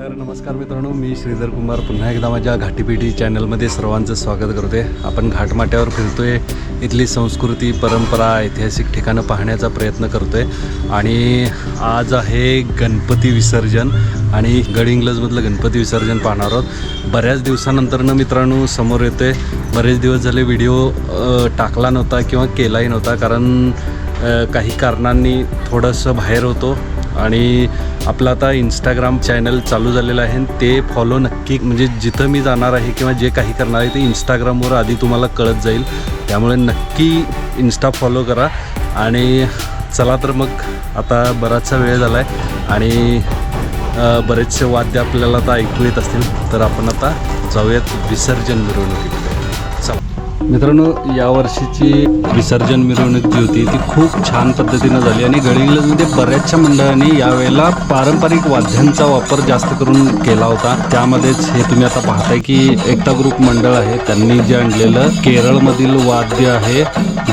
तर नमस्कार मित्रांनो मी श्रीधर कुमार. पुन्हा एकदा माझ्या घाटीपिटी चॅनलमध्ये सर्वांचं स्वागत करते आपण घाटमाट्यावर फिरतोय. इथली संस्कृती परंपरा ऐतिहासिक ठिकाणं पाहण्याचा प्रयत्न करतोय. आणि आज आहे गणपती विसर्जन आणि गडिंग्लजमधलं गणपती विसर्जन पाहणार आहोत. बऱ्याच दिवसानंतरनं मित्रांनो समोर येतोय. बरेच दिवस झाले व्हिडिओ टाकला नव्हता किंवा केलाही नव्हता. कारण काही कारणांनी थोडंसं बाहेर होतो. आणि आपलं आता इंस्टाग्राम चॅनल चालू झालेलं आहे आणि ते फॉलो नक्की म्हणजे जिथं मी जाणार आहे किंवा जे काही करणार आहे ते इंस्टाग्रामवर आधी तुम्हाला कळत जाईल. त्यामुळे नक्की इन्स्टा फॉलो करा. आणि चला तर मग आता बराचसा वेळ झाला आहे आणि बरेचसे वाद्य आपल्याला आता ऐकू येत असतील. तर आपण आता जाऊयात विसर्जन मिरवणुकीकडे चला. मित्रांनो यावर्षीची विसर्जन मिरवणूक जी होती ती खूप छान पद्धतीनं झाली आणि गडिंग्लजमध्ये बऱ्याचशा मंडळांनी यावेळेला पारंपरिक वाद्यांचा वापर जास्त करून केला होता. त्यामध्येच हे तुम्ही आता पाहताय की एकता ग्रुप मंडळ आहे त्यांनी जे आणलेलं केरळमधील वाद्य आहे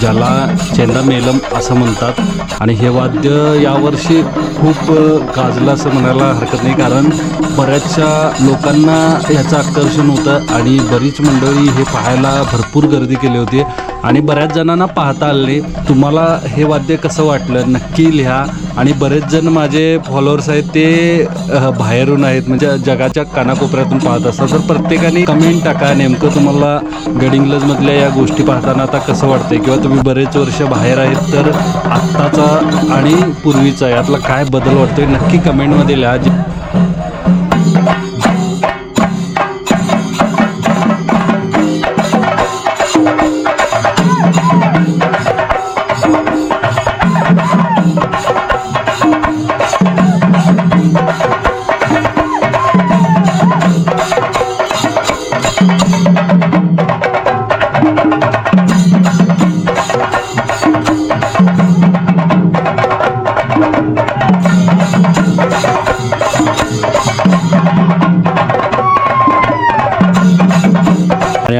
ज्याला चेंदा मेलम असं म्हणतात. आणि हे वाद्य यावर्षी खूप गाजलं असं म्हणायला हरकत नाही कारण बऱ्याचशा लोकांना ह्याचं आकर्षण होतं आणि बरीच मंडळी हे पाहायला भरपूर गर्दी केली होती आणि बऱ्याच जणांना पाहता आले. तुम्हाला हे वाद्य कसं वाटलं? नक्की लिहा. आणि बरेच जण माझे फॉलोअर्स आहेत ते बाहेरून आहेत. म्हणजे जगाच्या कानाकोपऱ्यातून पाहत असतात. तर प्रत्येकाने कमेंट टाका. नेमकं तुम्हाला गडिंग्लजमधल्या या गोष्टी पाहताना आता कसं वाटतंय? किंवा तुम्ही बरेच वर्ष बाहेर आहेत तर आत्ताचा आणि पूर्वीचा यातला काय बदल वाटतोय? नक्की कमेंटमध्ये लिहा.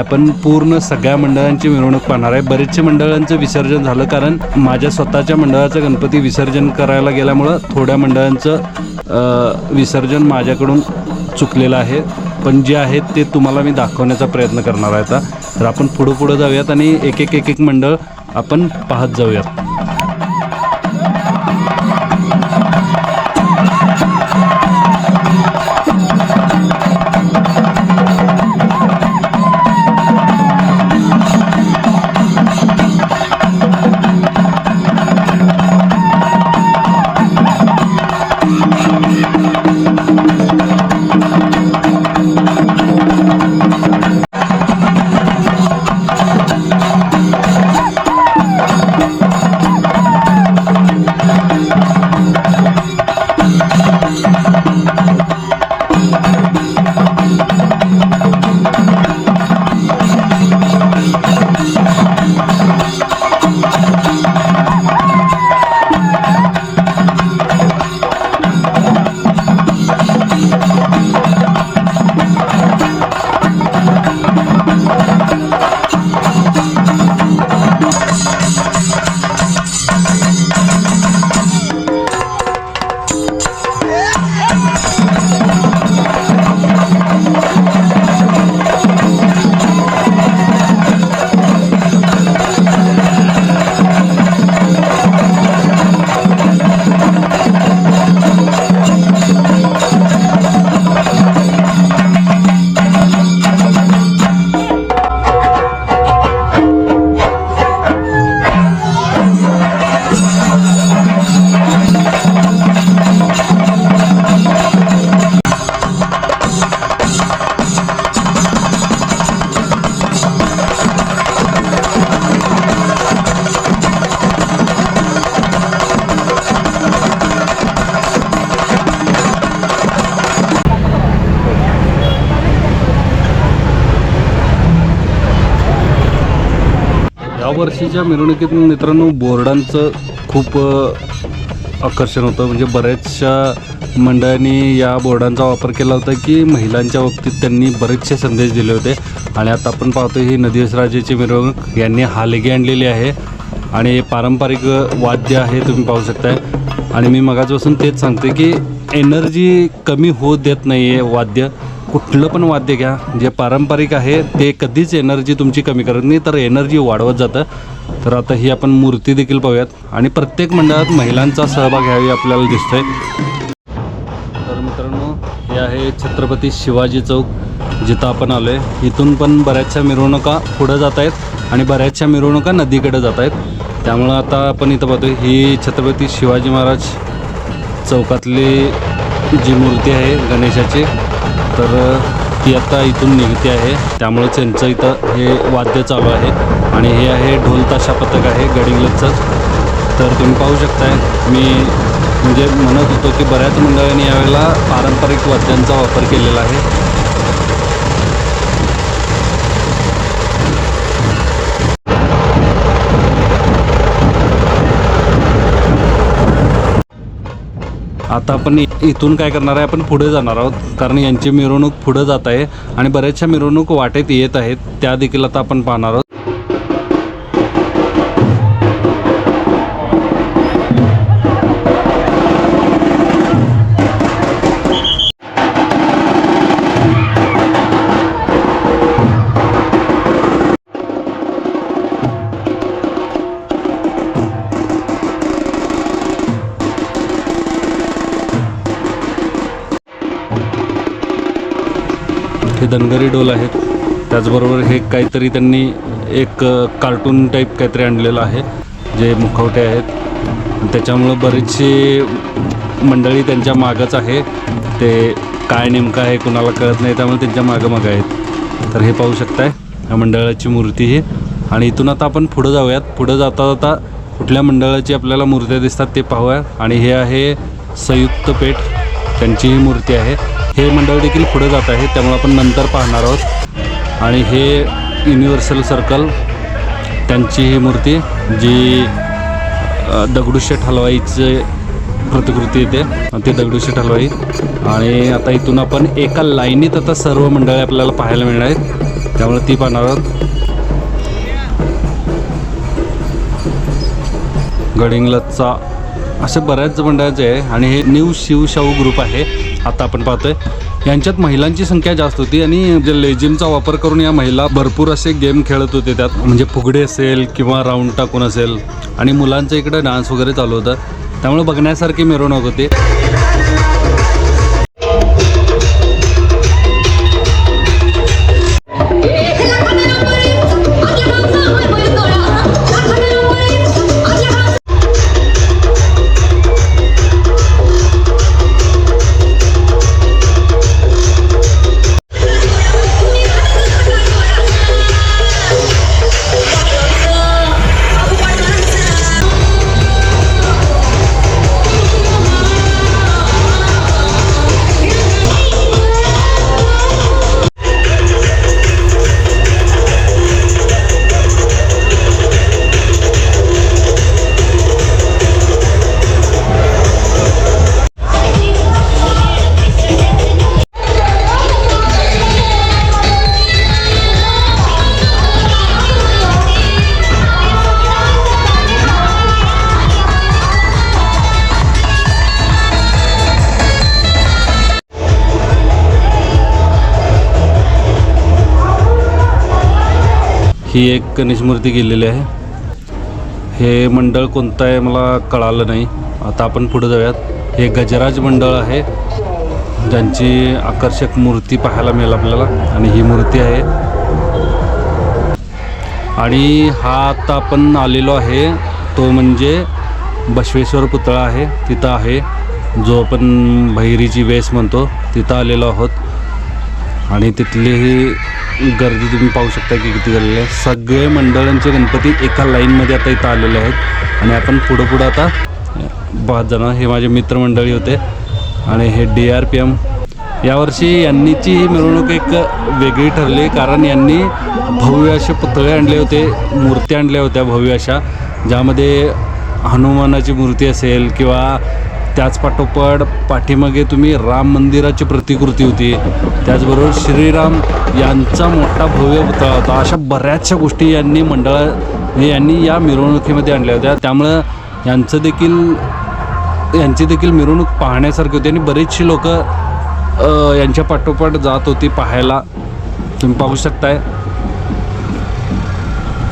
आपण पूर्ण सगळ्या मंडळांची मिरवणूक पाहणार आहे. बरेचसे मंडळांचं विसर्जन झालं कारण माझ्या स्वतःच्या मंडळाचं गणपती विसर्जन करायला गेल्यामुळं थोड्या मंडळांचं विसर्जन माझ्याकडून चुकलेलं आहे. पण जे आहेत ते तुम्हाला मी दाखवण्याचा प्रयत्न करणार आहे आता. तर आपण पुढं पुढं जाऊयात आणि एक एक एक एक मंडळ आपण पाहत जाऊयात. या वर्षीच्या मिरवणुकीत मित्रांनो बोर्डांचं खूप आकर्षण होतं. म्हणजे बऱ्याचशा मंडळांनी या बोर्डांचा वापर केला होता की महिलांच्या बाबतीत त्यांनी बरेचसे संदेश दिले होते. आणि आता आपण पाहतो ही नदीस राजेची मिरवणूक. यांनी हालगी आणलेली आहे. आणि पारंपरिक वाद्य आहे तुम्ही पाहू शकताय. आणि मी मगाचपासून तेच सांगते की एनर्जी कमी होऊ देत नाही आहे वाद्य. कुठलं पण वाद्य घ्या जे पारंपरिक आहे ते कधीच एनर्जी तुमची कमी करत नाही तर एनर्जी वाढवत जातं. तर आता ही आपण मूर्ती देखील पाहूयात. आणि प्रत्येक मंडळात महिलांचा सहभाग घ्यावी आपल्याला दिसतोय. तर मित्रांनो हे आहे छत्रपती शिवाजी चौक जिथं आपण आलो आहे इथून पण बऱ्याचशा मिरवणुका पुढं जात आहेत आणि बऱ्याचशा मिरवणुका नदीकडे जात आहेत. त्यामुळं आता आपण इथं पाहतो ही छत्रपती शिवाजी महाराज चौकातली जी मूर्ती आहे गणेशाची तर ती आता इथून निघते आहे. त्यामुळे त्यांचं इथं हे वाद्य चालू आहे. आणि हे आहे ढोल ताशा पथक आहे गडिंग्लजचंच तर तुम्ही पाहू शकताय मी म्हणजे म्हणत होतो की बऱ्याच मंडळांनी यावेळेला पारंपरिक वाद्यांचा वापर केलेला आहे. आता आपण इथून काय करणार आहे आपण पुढे जाणार आहोत. कारण यांची मिरवणूक पुढे जात आहे आणि बऱ्याचशा मिरवणूक वाटेत येत आहेत. त्या देखील आता आपण पाहणार आहोत. हे धनगरी डोल आहेत. त्याचबरोबर हे काहीतरी त्यांनी एक कार्टून टाईप काहीतरी आणलेलं आहे जे मुखवटे आहेत. त्याच्यामुळं बरीचशी मंडळी त्यांच्या मागच आहे. ते काय नेमकं आहे कुणाला कळत नाही त्यामुळे त्यांच्या मागं मागं आहेत. तर हे पाहू शकताय या मंडळाची मूर्ती ही. आणि इथून आता आपण पुढं जाऊयात. पुढं जाता जाता कुठल्या मंडळाची आपल्याला मूर्त्या दिसतात ते पाहूया. आणि हे आहे संयुक्त पेठ. त्यांची ही मूर्ती आहे. हे मंडळ देखील पुढे जात आहे त्यामुळे आपण नंतर पाहणार आहोत. आणि हे युनिव्हर्सल सर्कल त्यांची ही मूर्ती जी दगडूशेठ हलवाईचे प्रतिकृती येते. ते दगडूशेठ हलवाई. आणि आता इथून आपण एका लाईनीत आता सर्व मंडळे आपल्याला पाहायला मिळणार आहेत. त्यामुळे ती पाहणार आहोत. गडिंगलचा असे बऱ्याच मंडळाचे आहे. आणि हे न्यू शिवशाहू ग्रुप आहे. आता आपण पाहतोय. यांच्यात महिलांची संख्या जास्त होती आणि जे लेजिमचा वापर करून या महिला भरपूर असे गेम खेळत होते त्यात. म्हणजे फुगडे असेल किंवा राऊंड टाकून असेल. आणि मुलांचं इकडं डान्स वगैरे चालू होता. त्यामुळे बघण्यासारखी मिरवणूक होती. ही एक गणेश मूर्ती गेलेली आहे. हे मंडळ कोणतं आहे मला कळालं नाही. आता आपण पुढे जाऊयात. हे गजराज मंडळ आहे. ज्यांची आकर्षक मूर्ती पाहायला मिळेल आपल्याला. आणि ही मूर्ती आहे. आणि हा आता आपण आलेलो आहे. तो म्हणजे बसवेश्वर पुतळा आहे. तिथं आहे. जो आपण भैरीची वेस म्हणतो. तिथं आलेलो आहोत. आणि तिथली ही गर्दी तुम्ही पाहू शकता की किती झालेली आहे. सगळे मंडळांचे गणपती एका लाईनमध्ये आता इथं आलेले आहेत. आणि आपण पुढं पुढं आता पाच जण हे माझे मित्रमंडळी होते. आणि हे डी आर पी एम यावर्षी यांनीची ही मिरवणूक एक वेगळी ठरली कारण यांनी भव्य असे पुतळे आणले होते मूर्त्या आणल्या होत्या भव्य अशा ज्यामध्ये हनुमानाची मूर्ती असेल किंवा त्याच पाठोपाठ पाठीमागे तुम्ही राम मंदिराची प्रतिकृती होती. त्याचबरोबर श्रीराम यांचा मोठा भव्य पुतळा होता अशा बऱ्याचशा गोष्टी यांनी मंडळा यांनी या मिरवणुकीमध्ये आणल्या होत्या. त्यामुळं यांचं देखील यांची देखील मिरवणूक पाहण्यासारखी होती. आणि बरेचशी लोक यांच्या पाठोपाठ जात होती पाहायला. तुम्ही पाहू शकताय.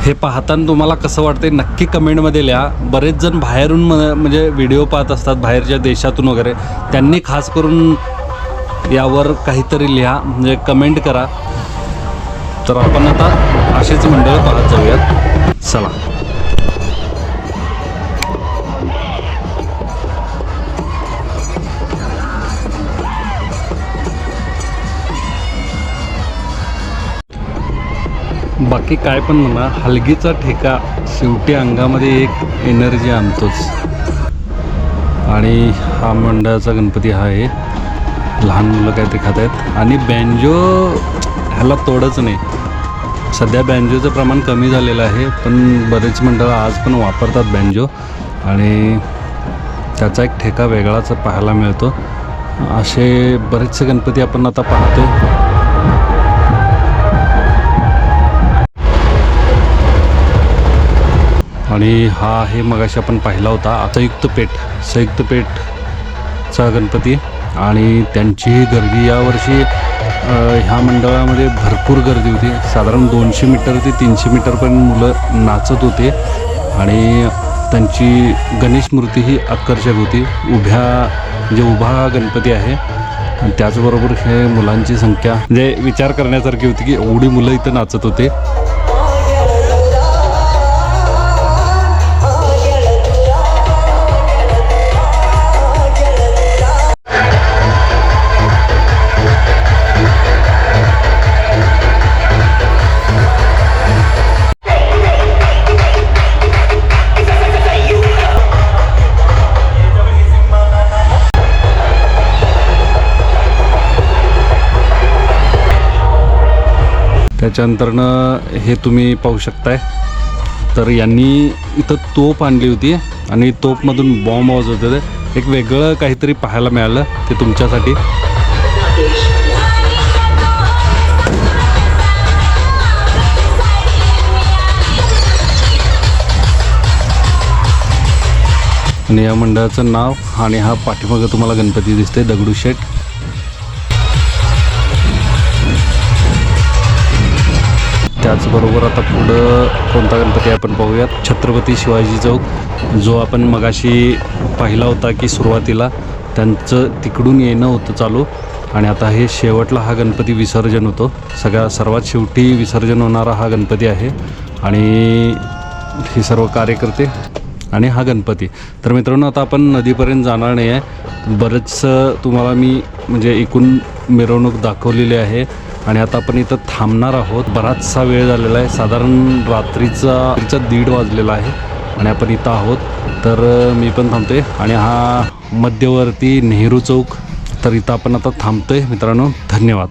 हे पाहताना तुम्हाला कसं वाटतंय? नक्की कमेंटमध्ये लिहा. बरेच जण बाहेरून म- म्हणजे व्हिडिओ पाहत असतात बाहेरच्या देशातून वगैरे. त्यांनी खास करून यावर काहीतरी लिहा. म्हणजे कमेंट करा. तर आपण आता असेच मंडळ पाहत जाऊयात. चला. बाकी काय पण म्हणा हलगीचा ठेका शेवटी अंगामध्ये एक एनर्जी आणतोच. आणि हा मंडळाचा गणपती हा आहे. लहान मुलं काय ते खात आहेत आणि बँजो ह्याला तोडच नाही. सध्या बँजोचं प्रमाण कमी झालेलं आहे पण बरेच मंडळं आज पण वापरतात बँजो आणि त्याचा एक ठेका वेगळाच पाहायला मिळतो. असे बरेचसे गणपती आपण आता पाहतो आणि हा आहे मगाशी आपण पाहिला होता संयुक्त पेठ संयुक्त पेठचा गणपती. आणि त्यांची गर्दी यावर्षी ह्या मंडळामध्ये भरपूर गर्दी होती. साधारण दोनशे मीटर ते तीनशे मीटरपर्यंत मुलं नाचत होते. आणि त्यांची गणेश मूर्ती ही आकर्षक होती. उभ्या जे उभा गणपती आहे. आणि त्याचबरोबर हे मुलांची संख्या म्हणजे विचार करण्यासारखी होती की एवढी मुलं इथं नाचत होते. त्याच्यानंतरनं हे तुम्ही पाहू शकताय. तर यांनी इथं तोप आणली होती आणि तोपमधून बॉम्ब आवाज होते एक वेगळं काहीतरी पाहायला मिळालं ते तुमच्यासाठी. आणि या मंडळाचं नाव आणि हा पाठीमागं तुम्हाला गणपती दिसते दगडूशेठ. त्याचबरोबर आता पुढं कोणता गणपती आपण पाहूयात? छत्रपती शिवाजी चौक जो आपण मगाशी पाहिला होता की सुरुवातीला त्यांचं तिकडून येणं होतं चालू. आणि आता हे शेवटला हा गणपती विसर्जन होतो. सगळ्या सर्वात शेवटी विसर्जन होणारा हा गणपती आहे. आणि हे सर्व कार्यकर्ते आणि हा गणपती. तर मित्रांनो आता आपण नदीपर्यंत जाणार नाही आहे बरंचसं तुम्हाला मी म्हणजे एकूण मिरवणूक दाखवलेली आहे. आणि आता आपण इथं थांबणार आहोत. बराचसा वेळ झालेला आहे. साधारण रात्रीचा रात्रीचा दीड वाजलेला आहे आणि आपण इथं आहोत. तर मी पण थांबतोय. आणि हा मध्यवर्ती नेहरू चौक. तर इथं आपण आता थांबतोय. मित्रांनो धन्यवाद.